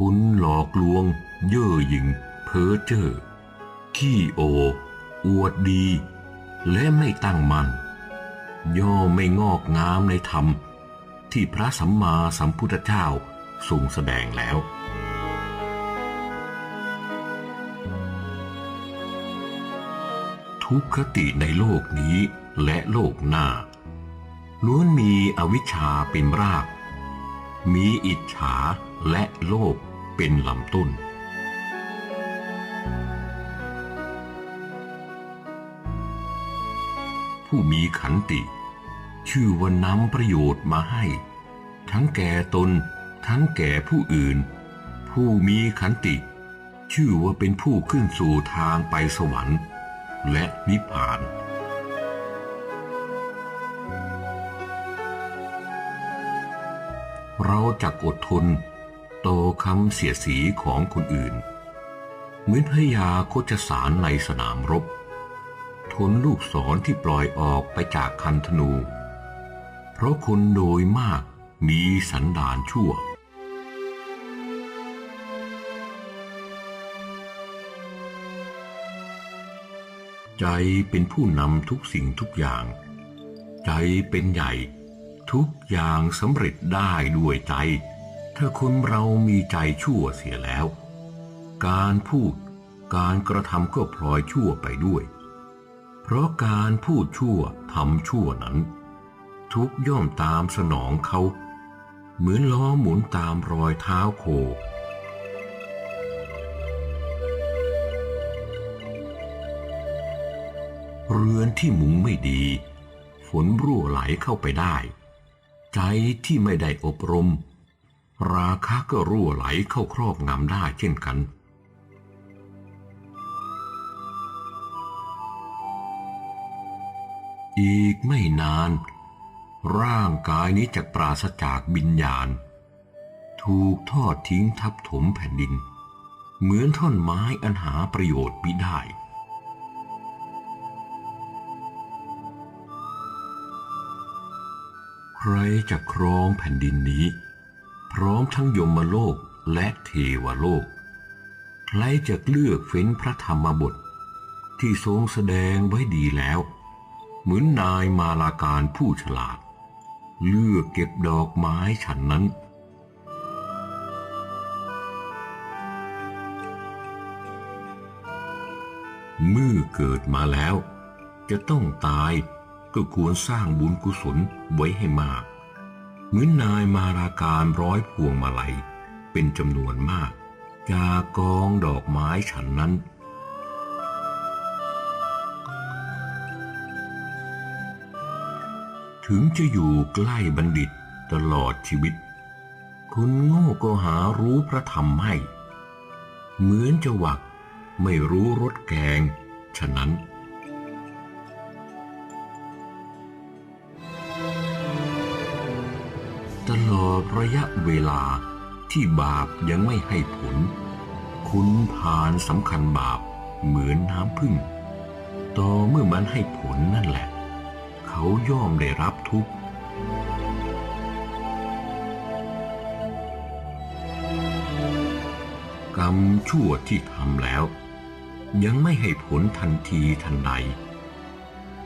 คุณหลอกลวง เย่อหยิ่ง เพ้อเจ้อขี้โอ อวดดี และไม่ตั้งมั่นย่อไม่งอกงามในธรรม ที่พระสัมมาสัมพุทธเจ้าทรงแสดงแล้ว ทุกขติในโลกนี้และโลกหน้าล้วนมีอวิชชาเป็นราก มีอิจฉาและโลภเป็นลำต้น ผู้มีขันติ ชื่อว่านำประโยชน์มาให้ ทั้งแก่ตน ทั้งแก่ผู้อื่น ผู้มีขันติ ชื่อว่าเป็นผู้ขึ้นสู่ทางไปสวรรค์ และนิพพาน เราจะอดทนต่อคำเสียสีของคนอื่น เหมือนพยาโคจสารในสนามรบ ทนลูกศรที่ปล่อยออกไปจากคันธนู เพราะคนโดยมากมีสันดานชั่วใจเป็นผู้นำทุกสิ่งทุกอย่าง ใจเป็นใหญ่ ทุกอย่างสำเร็จได้ด้วยใจ ถ้าคนเรามีใจชั่วเสียแล้ว การพูดการกระทำก็พลอยชั่วไปด้วย เพราะการพูดชั่วทำชั่วนั้น ทุกย่อมตามสนองเขา เหมือนล้อหมุนตามรอยเท้าโคเรือนที่มุงไม่ดี ฝนรั่วไหลเข้าไปได้ ใจที่ไม่ได้อบรม ราคะก็รั่วไหลเข้าครอบงำได้เช่นกัน อีกไม่นาน ร่างกายนี้จะปราศจากบิญญาณ ถูกทอดทิ้งทับถมแผ่นดิน เหมือนท่อนไม้อันหาประโยชน์มิได้ ใครจะครองแผ่นดินนี้ พร้อมทั้งยมโลกและเทวโลก ใครจะเลือกเฟ้นพระธรรมบท ที่ทรงแสดงไว้ดีแล้ว เหมือนนายมาลาการผู้ฉลาด เลือกเก็บดอกไม้ฉันนั้นเมื่อเกิดมาแล้ว จะต้องตาย ก็ควรสร้างบุญกุศลไว้ให้มาก เหมือนนายมาราการร้อยพวงมาลัย เป็นจำนวนมาก จากกองดอกไม้ฉันนั้น ถึงจะอยู่ใกล้บัณฑิตตลอดชีวิตคุณโง่ก็หารู้พระธรรมให้เหมือนจะหวักไม่รู้รสแกง ฉะนั้น ตลอดระยะเวลาที่บาปยังไม่ให้ผล คุณผ่านสำคัญบาปเหมือนน้ำพึ่ง ต่อเมื่อมันให้ผลนั่นแหละ เขาย่อมได้รับทุกข์กรรมชั่วที่ทำแล้ว ยังไม่ให้ผลทันทีทันใด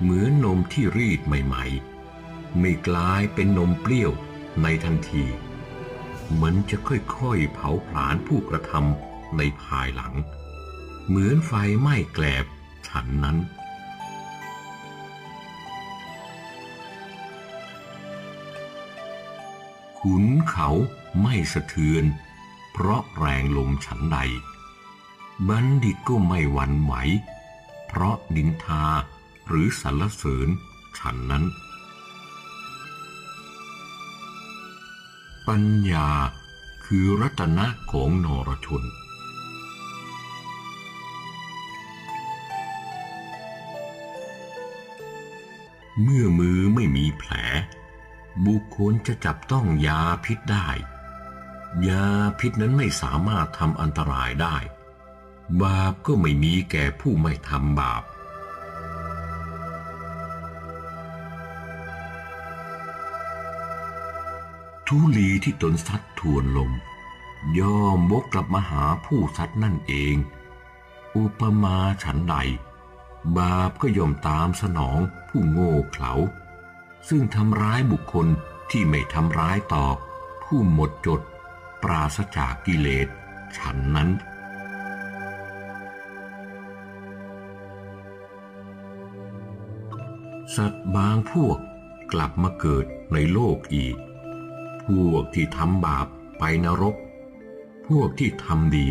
เหมือนนมที่รีดใหม่ ๆ ไม่กลายเป็นนมเปรี้ยว ในทันที มันจะค่อยๆเผาผลาญผู้กระทำในภายหลัง เหมือนไฟไหม้แกลบฉันนั้นขุนเขาไม่สะเทือน เพราะแรงลมฉันใด บัณฑิตก็ไม่หวั่นไหว เพราะนินทาหรือสรรเสริญฉันนั้น ปัญญาคือรัตนะของนรชน เมื่อมือไม่มีแผล บุคคลจะจับต้องยาพิษได้ ยาพิษนั้นไม่สามารถทำอันตรายได้ บาปก็ไม่มีแก่ผู้ไม่ทำบาป ทุลีที่ตนซัดทวนลม ย่อมวกกลับมาหาผู้สัตว์นั่นเอง อุปมาฉันใด บาปก็ย่อมตามสนองผู้โง่เขลา ซึ่งทำร้ายบุคคลที่ไม่ทำร้ายตอบ ผู้หมดจด ปราศจากกิเลส ฉันนั้น สัตว์บางพวกกลับมาเกิดในโลกอีก พวกที่ทำบาปไปนรก พวกที่ทำดี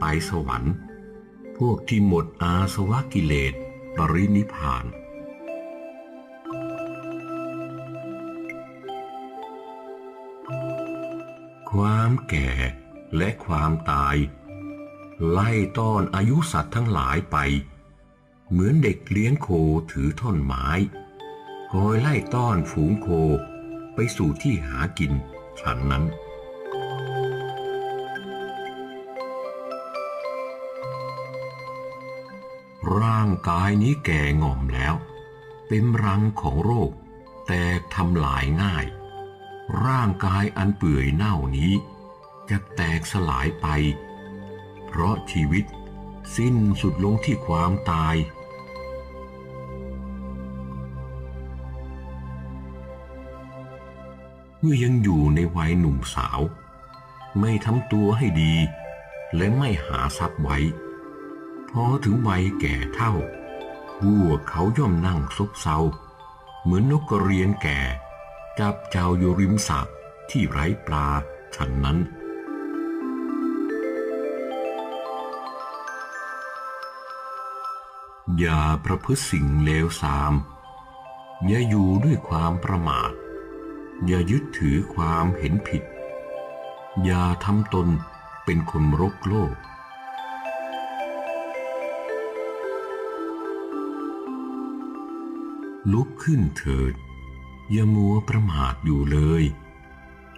ไปสวรรค์ พวกที่หมดอาสวะกิเลสปรินิพพาน ความแก่และความตาย ไล่ต้อนอายุสัตว์ทั้งหลายไป เหมือนเด็กเลี้ยงโคถือท่อนไม้ คอยไล่ต้อนฝูงโคไปสู่ที่หากิน ฉันนั้นร่างกายนี้แก่ง่อมแล้วเป็นรังของโรค แตกทำลายง่าย ร่างกายอันเปื่อยเน่านี้ จะแตกสลายไป เพราะชีวิตสิ้นสุดลงที่ความตาย เมื่อยังอยู่ในวัยหนุ่มสาว ไม่ทำตัวให้ดี และไม่หาทรัพย์ไว้ พอถึงวัยแก่เท่าพวเขาย่อมนั่งซบเซา เหมือนนกกระเรียนแก่ จับเจ้าอยู่ริมสระที่ไร้ปลาฉันนั้นอย่าประพฤติสิ่งเลวทราม อย่าอยู่ด้วยความประมาท อย่ายึดถือความเห็นผิด อย่าทำตนเป็นคนรกโลก ลุกขึ้นเถิด อย่ามัวประมาทอยู่เลย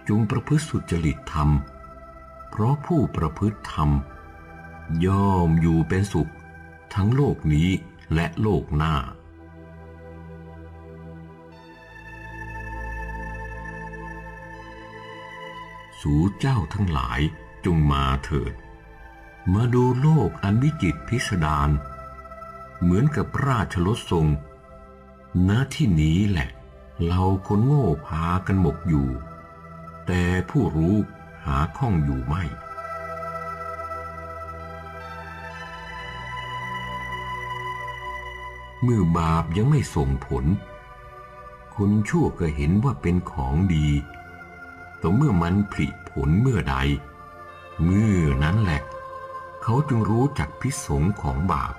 จงประพฤติสุจริตธรรม เพราะผู้ประพฤติธรรม ย่อมอยู่เป็นสุข ทั้งโลกนี้และโลกหน้า สู่เจ้าทั้งหลายจงมาเถิด มาดูโลกอันวิจิตรพิสดารเหมือนกับราชรถทรง ณที่นี้แหละ เราคนโง่พากันหมกอยู่ แต่ผู้รู้หาข้องอยู่ไม่เมื่อบาปยังไม่ส่งผล คนชั่วก็เห็นว่าเป็นของดี แต่เมื่อมันผลิผลเมื่อใด เมื่อนั้นแหละ เขาจึงรู้จักพิษสงของบาป